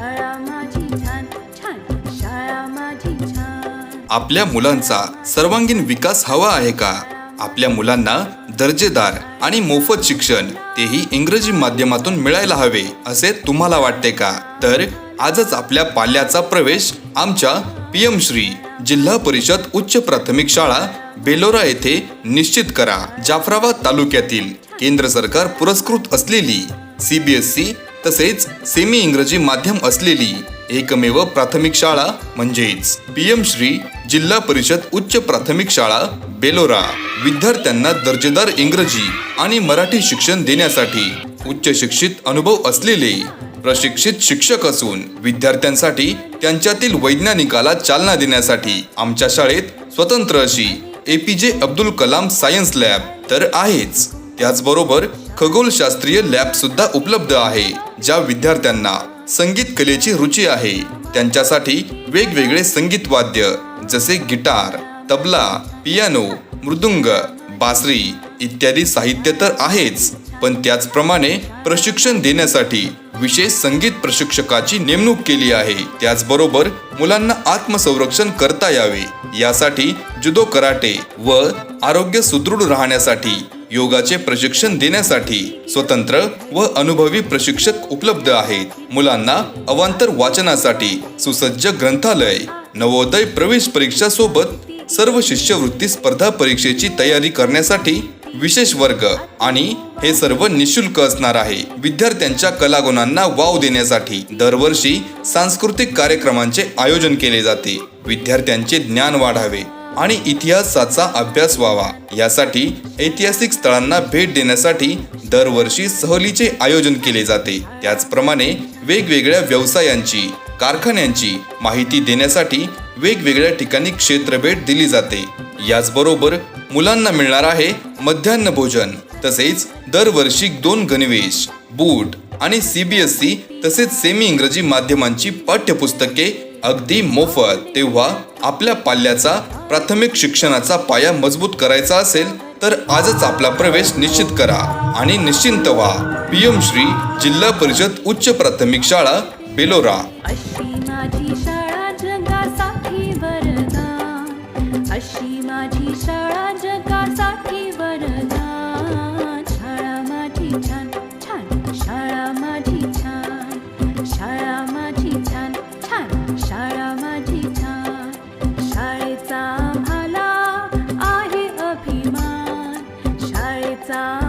शाळा माझी छान छान शाळा माझी छान आपल्या मुलांचा सर्वांगीण विकास हवा आहे का? आपल्या मुलांना दर्जेदार आणि मोफत शिक्षण तेही इंग्रजी माध्यमातून मिळायला हवे असे तुम्हाला वाटते का? तर आजच आपल्या पाल्याचा प्रवेश आमच्या पी एम श्री जिल्हा परिषद उच्च प्राथमिक शाळा बेलोरा येथे निश्चित करा. जाफराबाद तालुक्यातील केंद्र सरकार पुरस्कृत असलेली सीबीएसई तसेच सेमी इंग्रजी माध्यम असलेली एकमेव प्राथमिक शाळा म्हणजेच पीएम श्री जिल्हा परिषद उच्च प्राथमिक शाळा बेलोरा. विद्यार्थ्यांना दर्जेदार इंग्रजी आणि मराठी शिक्षण देण्यासाठी उच्च शिक्षित अनुभव असलेले प्रशिक्षित शिक्षक असून विद्यार्थ्यांसाठी त्यांच्यातील वैज्ञानिकाला चालना देण्यासाठी आमच्या शाळेत स्वतंत्र अशी ए पी जे अब्दुल कलाम सायन्स लॅब तर आहेच. त्याचबरोबर खगोलशास्त्रीय लॅब सुद्धा उपलब्ध आहे ज्या विद्यार्थ्यांना संगीत कलेची रुची आहे. त्यांच्यासाठी वेगवेगळे संगीत वाद्य जसे गिटार तबला पियानो मृदुंग बासरी इत्यादी साहित्य तर आहेच पण त्याचप्रमाणे प्रशिक्षण देण्यासाठी विशेष संगीत प्रशिक्षकाची नेमणूक केली आहे. त्याचबरोबर मुलांना आत्मसंरक्षण करता यावे. यासाठी जुदो कराटे व आरोग्य सुदृढ राहण्यासाठी योगाचे प्रशिक्षण देण्यासाठी स्वतंत्र व अनुभवी प्रशिक्षक उपलब्ध आहेत. मुलांना अवांतर वाचनासाठी सुसज्ज ग्रंथालय नवोदय प्रवेश परीक्षा सोबत सर्व शिष्यवृत्ती स्पर्धा परीक्षेची तयारी करण्यासाठी विशेष वर्ग आणि हे सर्व निशुल्क असणार आहे. विद्यार्थ्यांच्या कलागुणांना वाव देण्यासाठी दरवर्षी सांस्कृतिक कार्यक्रमांचे आयोजन केले जाते. विद्यार्थ्यांचे ज्ञान वाढावे. आणि इतिहासाचा अभ्यास व्हावा. यासाठी ऐतिहासिक स्थळांना भेट देण्यासाठी दरवर्षी सहलीचे आयोजन केले जाते. त्याचप्रमाणे वेगवेगळ्या व्यवसायांची कारखान्यांची माहिती देण्यासाठी वेगवेगळ्या ठिकाणी क्षेत्र भेट दिली जाते. याचबरोबर मुलांना मिळणार आहे मध्यान्ह भोजन तसेच दरवर्षी दोन गणवेश बूट आणि सीबीएसई तसेच सेमी इंग्रजी माध्यमांची पाठ्यपुस्तके अगदी मोफत तेव्हा आपल्या पाल्याचा प्राथमिक शिक्षणाचा पाया मजबूत करायचा असेल तर आजच आपला प्रवेश निश्चित करा. आणि निश्चिंत व्हा. पीएम श्री जिल्हा परिषद उच्च प्राथमिक शाळा बेलोरा. माझी शाळा जगासाठी शाळा माझी छान शाळा माझी छान. शाळेचा आम्हाला आहे अभिमान. शाळेचा